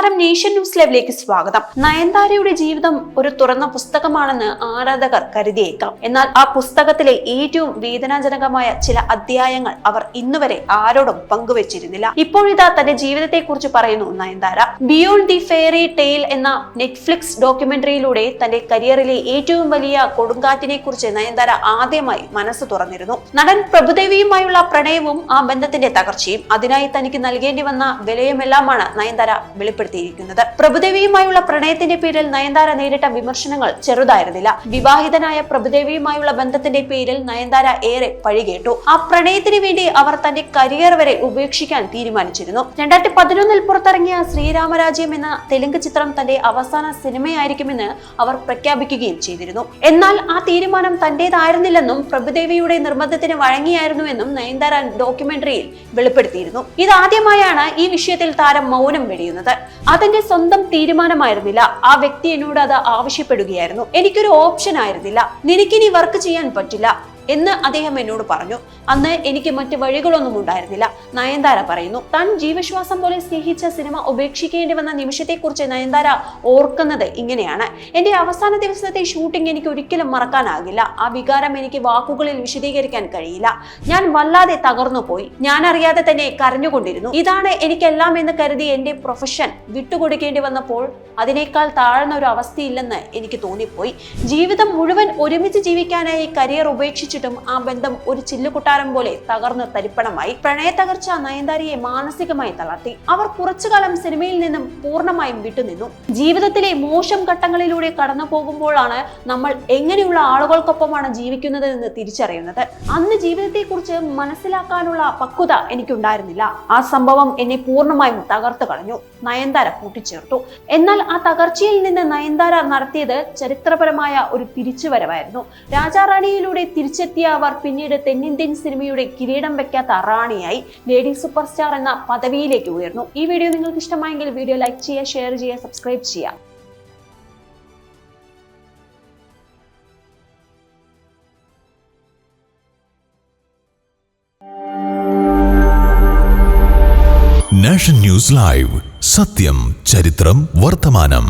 നമസ്കാരം nation news ലൈവിലേക്ക് സ്വാഗതം. നയൻതാരയുടെ ജീവിതം ഒരു തുറന്ന പുസ്തകമാണെന്ന് ആരാധകർ കരുതിയേക്കാം. എന്നാൽ ആ പുസ്തകത്തിലെ ഏറ്റവും വേദനാജനകമായ ചില അധ്യായങ്ങൾ അവർ ഇന്നുവരെ ആരോടും പങ്കുവച്ചിരുന്നില്ല. ഇപ്പോഴിതാ തന്റെ ജീവിതത്തെക്കുറിച്ച് പറയുന്നു Nayanthara. Beyond the fairy tale എന്ന നെറ്റ്ഫ്ലിക്സ് ഡോക്യുമെന്ററിയിലൂടെ തന്റെ കരിയറിലെ ഏറ്റവും വലിയ കൊടുങ്കാറ്റിനെ കുറിച്ച് നയൻതാര ആദ്യമായി മനസ്സ് തുറന്നിരുന്നു. നടൻ പ്രഭുദേവിയുമായുള്ള പ്രണയവും ആ ബന്ധത്തിന്റെ തകർച്ചയും അതിനായി തനിക്ക് നൽകേണ്ടി വന്ന വിലയുമെല്ലാമാണ് നയൻതാര വെളിപ്പെടുത്തിയിരിക്കുന്നത് പ്രഭുദേവിയുമായുള്ള പ്രണയത്തിന്റെ പേരിൽ നയൻതാര നേരിട്ട വിമർശനങ്ങൾ ചെറുതായിരുന്നില്ല. വിവാഹിതനായ പ്രഭുദേവിയുമായുള്ള ബന്ധത്തിന്റെ പേരിൽ നയൻതാര ഏറെ പഴികേട്ടു. ആ പ്രണയത്തിന് വേണ്ടി അവർ തന്റെ കരിയർ വരെ ഉപേക്ഷിക്കാൻ തീരുമാനിച്ചിരുന്നു. രണ്ടായിരത്തി പതിനൊന്നിൽ പുറത്തിറങ്ങിയ ശ്രീരാമരാജ്യം എന്ന തെലുങ്ക് ചിത്രം തന്റെ അവസാന സിനിമയായിരിക്കുമെന്ന് അവർ പ്രഖ്യാപിക്കുകയും ചെയ്തിരുന്നു. എന്നാൽ ആ തീരുമാനം തന്റേതായിരുന്നില്ലെന്നും പ്രഭുദേവിയുടെ നിർബന്ധത്തിന് വഴങ്ങിയായിരുന്നുവെന്നും നയൻതാര ഡോക്യുമെന്ററിയിൽ വെളിപ്പെടുത്തിയിരുന്നു. ഇതാദ്യമായാണ് ഈ വിഷയത്തിൽ താരം മൗനം വെടിയുന്നത്. അതെന്റെ സ്വന്തം തീരുമാനമായിരുന്നില്ല. ആ വ്യക്തി എന്നോട് അത് ആവശ്യപ്പെടുകയായിരുന്നു. എനിക്കൊരു ഓപ്ഷൻ ആയിരുന്നില്ല. നിനക്കിനി വർക്ക് ചെയ്യാൻ പറ്റില്ല. എന്ന് അദ്ദേഹം എന്നോട് പറഞ്ഞു. അന്ന് എനിക്ക് മറ്റ് വഴികളൊന്നും ഉണ്ടായിരുന്നില്ല. നയൻതാര പറയുന്നു താൻ ജീവശ്വാസം പോലെ സ്നേഹിച്ച സിനിമ ഉപേക്ഷിക്കേണ്ടി വന്ന നിമിഷത്തെക്കുറിച്ച് നയൻതാര ഓർക്കുന്നത് ഇങ്ങനെയാണ്. എന്റെ അവസാന ദിവസത്തെ ഷൂട്ടിംഗ് എനിക്ക് ഒരിക്കലും മറക്കാനാകില്ല. ആ വികാരം എനിക്ക് വാക്കുകളിൽ വിശദീകരിക്കാൻ കഴിയില്ല. ഞാൻ വല്ലാതെ തകർന്നു പോയി ഞാൻ അറിയാതെ തന്നെ കരഞ്ഞുകൊണ്ടിരുന്നു. ഇതാണ് എനിക്കെല്ലാം എന്ന് കരുതി എന്റെ പ്രൊഫഷൻ വിട്ടുകൊടുക്കേണ്ടി വന്നപ്പോൾ അതിനേക്കാൾ താഴ്ന്ന ഒരു അവസ്ഥയില്ലെന്ന് എനിക്ക് തോന്നിപ്പോയി. ജീവിതം മുഴുവൻ ഒരുമിച്ച് ജീവിക്കാനായി കരിയർ ഉപേക്ഷിച്ചിട്ടും ആ ബന്ധം ഒരു ചില്ലുകുട്ടാരം പോലെ തകർന്ന് തരിപ്പണമായി. പ്രണയ തകർച്ച നയൻതാരയെ മാനസികമായി തളർത്തി. അവർ കുറച്ചുകാലം സിനിമയിൽ നിന്നും പൂർണമായും വിട്ടുനിന്നു. ജീവിതത്തിലെ മോശം ഘട്ടങ്ങളിലൂടെ കടന്നു പോകുമ്പോഴാണ് നമ്മൾ എങ്ങനെയുള്ള ആളുകൾക്കൊപ്പമാണ് ജീവിക്കുന്നത് എന്ന് തിരിച്ചറിയുന്നത്. അന്ന് ജീവിതത്തെക്കുറിച്ച് മനസ്സിലാക്കാനുള്ള പക്വത എനിക്കുണ്ടായിരുന്നില്ല. ആ സംഭവം എന്നെ പൂർണമായും തകർത്തു കളഞ്ഞു. നയൻതാര കൂട്ടിച്ചേർത്തു. എന്നാൽ ആ തകർച്ചയിൽ നിന്ന് നയൻതാര നടത്തിയത് ചരിത്രപരമായ ഒരു തിരിച്ചുവരവായിരുന്നു രാജാറാണിയിലൂടെ തിരിച്ചെത്തിയ അവർ പിന്നീട് തെന്നിന്ത്യൻ സിനിമയുടെ കിരീടം വെക്കാത്ത റാണിയായി ലേഡി സൂപ്പർ സ്റ്റാർ എന്ന പദവിയിലേക്ക് ഉയർന്നു. ഈ വീഡിയോ നിങ്ങൾക്ക് ഇഷ്ടമായെങ്കിൽ വീഡിയോ ലൈക്ക് ചെയ്യുക ഷെയർ ചെയ്യുക സബ്സ്ക്രൈബ് ചെയ്യുക. നാഷൻ ന്യൂസ് ലൈവ് സത്യം ചരിത്രം വർത്തമാനം